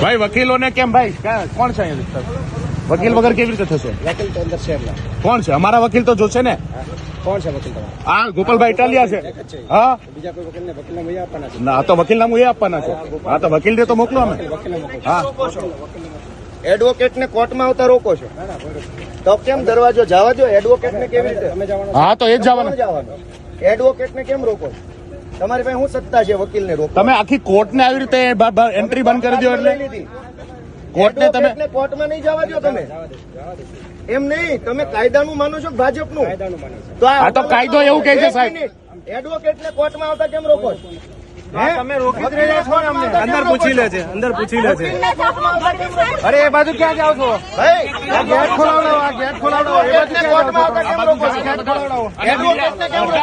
ભાઈ વકીલોને કેમ ભાઈ? કોણ છે? વકીલ વગર કેવી રીતે થશે? વકીલ તો અંદર છે કોણ છે? અમારા વકીલ તો જોશે ને? કોણ છે વકીલ તમારા? આ ગોપાલભાઈ ઇટાલિયા છે. હા બીજા કોઈ વકીલને વકીલને વહી આપવાના છે. ના તો વકીલના એ આપવાના છે. હા તો વકીલને તો મોકલો અમે. હા. એડવોકેટ ને કોર્ટમાં આવતા રોકો છો? તો કેમ દરવાજો જવા દો એડવોકેટ ને કેવી રીતે? હા તો એ જ જવાનું. એડવોકેટ ને કેમ રોકો છો? તમારી પાસે શું સત્તા છે વકીલ ને રોકો તમે આખી કોર્ટને આવી રીતે એન્ટ્રી બંધ કરી દો એટલે? કોર્ટને તમે કોર્ટ કોર્ટમાં નહીં જવા દો તમે. એમ નહીં તમે કાયદાનું માનો છો કે ભાજપનું? કાયદાનું માને છે. તો આ તો કાયદો એવું કહે છે, સાહેબ. એડવોકેટ ને કોર્ટમાં આવતા કેમ રોકો છો? હે? તમે રોકી જ રહ્યા છો ને અમને. વકીલને અંદર પૂછી લે છે અંદર પૂછી લે છે. અરે એ બાજુ ક્યાં જાવ છો? ગેટ ખોલાવડો આ ગેટ ખોલાવડો એ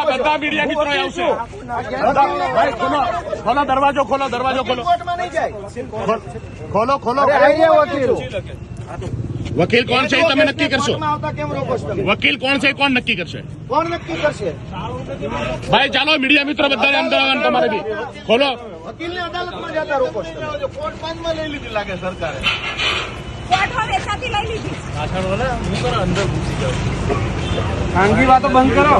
બધા મીડિયા મિત્રો આવશે. ખોલો. ખોલો દરવાજો ખોલો દરવાજો ખોલો. ખોલો ખોલો આઈ ગયા વકીલ. વકીલ કોણ છે એ તમે નક્કી કરશો? કોર્ટમાં આવતા કેમ રોકો છો તમે? વકીલ કોણ છે કોણ નક્કી કરશે? કોણ નક્કી કરશે? ભાઈ ચાલો મીડિયા મિત્રો બધાને અંદર આવવાનું તમારે બી. ખોલો. વકીલને અદાલતમાં જતા રોકો કોર્ટ વેચાતી લઈ લીધી ખાનગી વાતો બંધ કરો.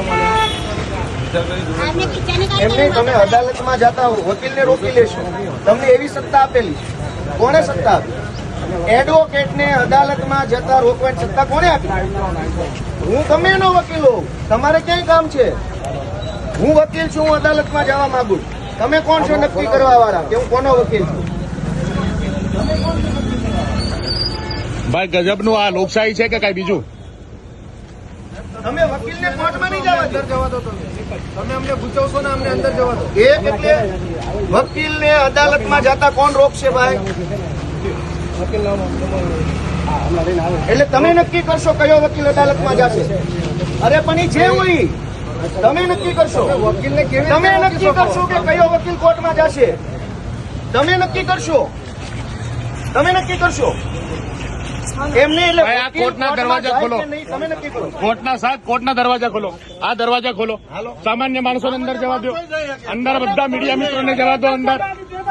તમે અદાલતમાં જતા હો વકીલને રોકી લેશો. તમને એવી સત્તા આપેલી કોને કોણે સત્તા આપી? એડવોકેટને અદાલતમાં જતા રોકવાની સત્તા કોને આપી? હું તમે એનો વકીલ હોઉં. તમારે ક્યાંય કામ છે? હું વકીલ છું હું અદાલતમાં જવા માંગુ તમે કોણ છો નક્કી કરવા વાળા? કે હું કોનો વકીલ છું? ભાઈ ગજબનું આ લોકશાહી છે કે કઈ બીજું? તમે વકીલને કોર્ટમાં નહીં જવા અંદર જવા દો તમે. તમે અમને પૂછવશો ને અમને અંદર જવા દો. એક એટલે વકીલને અદાલતમાં જતા કોણ રોકશે ભાઈ? એટલે તમે નક્કી કરશો કયો વકીલ અદાલતમાં જશે? અરે પણ એ જે હોય તમે નક્કી કરશો. વકીલને કેવી તમે નક્કી કરશો કે કયો વકીલ કોર્ટમાં જશે? તમે નક્કી કરશો. તમે નક્કી કરશો. એમ નહીં એટલે આ કોર્ટના દરવાજા ખોલો. તમે નક્કી કરો. કોર્ટના સાથ કોર્ટના દરવાજા ખોલો. આ દરવાજા ખોલો. સામાન્ય માણસોને અંદર જવા દો. અંદર બધા મીડિયા મિત્રોને જવા દો અંદર.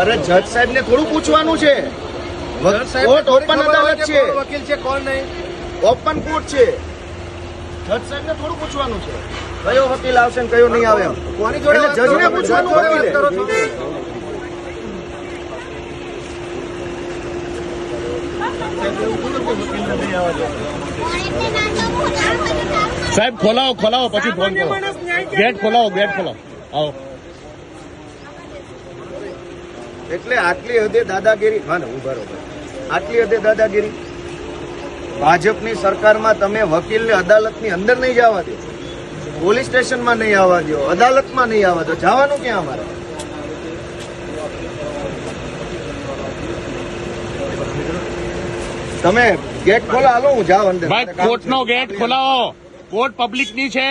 અરે જજ સાહેબ ને થોડું પૂછવાનું છે. કોર્ટ ઓપન અદાલત છે. વકીલ છે કોણ નહીં? ઓપન કોર્ટ છે. જજ સાહેબ ને થોડું પૂછવાનું છે. કયો વકીલ આવશે ને કયો નહીં આવે કોની જોડે જજ ને? પૂછવાનું વકીલે. સાહેબ ખોલાવો ખોલાવો પછી ફોન કરો. ગેટ ખોલાવો ગેટ ખોલાવો. આવો. એટલે આટલી હદે દાદાગીરી હા ને હું બરોબર આટલી હદે દાદાગીરી? ભાજપની સરકારમાં તમે વકીલને અદાલતની અંદર નહીં જવા દો. પોલીસ સ્ટેશનમાં નહીં આવવા દો. અદાલતમાં નહીં આવવા દો. જવાનું ક્યાં અમારે? તમે ગેટ ખોલા હાલો હું જાવ અંદર. કોર્ટનો ગેટ ખોલાવો. કોર્ટ પબ્લિકની છે.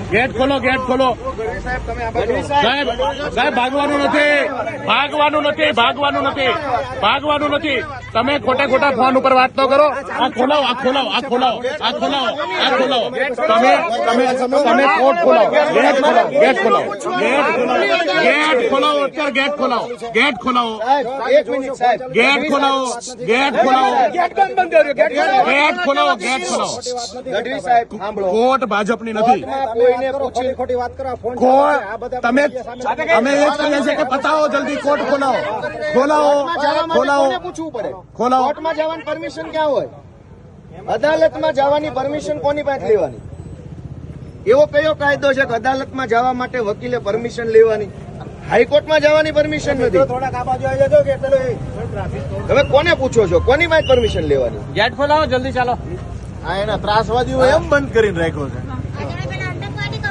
ગેટ ખોલો ગેટ ખોલો. સાહેબ સાહેબ ભાગવાનું નથી. ભાગવાનું નથી ભાગવાનું નથી. ભાગવાનું નથી. તમે ખોટા ખોટા ફોન ઉપર વાત તો કરો. આ ખોલાવો આ ખોલાવો આ ખોલાવો આ ખોલાવો આ ખોલાવો. તમે તમે તમે કોર્ટ ખોલાવો. ગેટ ખોલાવો ગેટ ખોલાવો. ગેટ ખોલાવો ગેટ ખોલાવો. અત્યારે ગેટ ખોલાવો. ગેટ ખોલાવો મિનિટ સાહેબ ગેટ ખોલાવો. ગેટ ખોલાવો ગેટ ખોલાવો. ગેટ ખોલાવો કોર્ટ ભાજપની નથી. કોઈને પૂછી ખોટી વાત કરો કોર્ટ તમે અમે એ કહીએ છીએ કે પતાવો જલ્દી કોર્ટ ખોલાવો. ખોલાવો ખોલાવો. પૂછવું પડે? ખોલાવો. કોર્ટમાં જવાની પરમિશન ક્યાં હોય? અદાલતમાં જવાની પરમિશન કોની પાસે લેવાની? એવો કયો કાયદો છે કે અદાલતમાં જવા માટે વકીલે પરમિશન લેવાની? હાઈકોર્ટમાં જવાની પરમિશન નથી. તમે કોને પૂછો છો? કોની પાસે પરમિશન લેવાની? ગેટ ખોલાવો જલ્દી ચાલો. આ એના ત્રાસવાદીઓ એમ બંધ કરીને રાખ્યો છે તો ગઢવી સાહેબ આ બાજુ આવો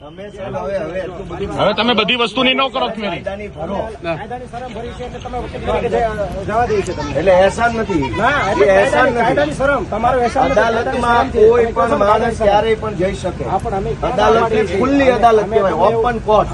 હવે તમે બધી વસ્તુની ન કરો મેરી? એટલે એહસાન નથી. એ એહસાન નથી. અદાલતમાં કોઈ પણ માણસ ક્યારેય પણ જઈ શકે. અદાલત ખુલ્લી અદાલત કહેવાય ઓપન કોર્ટ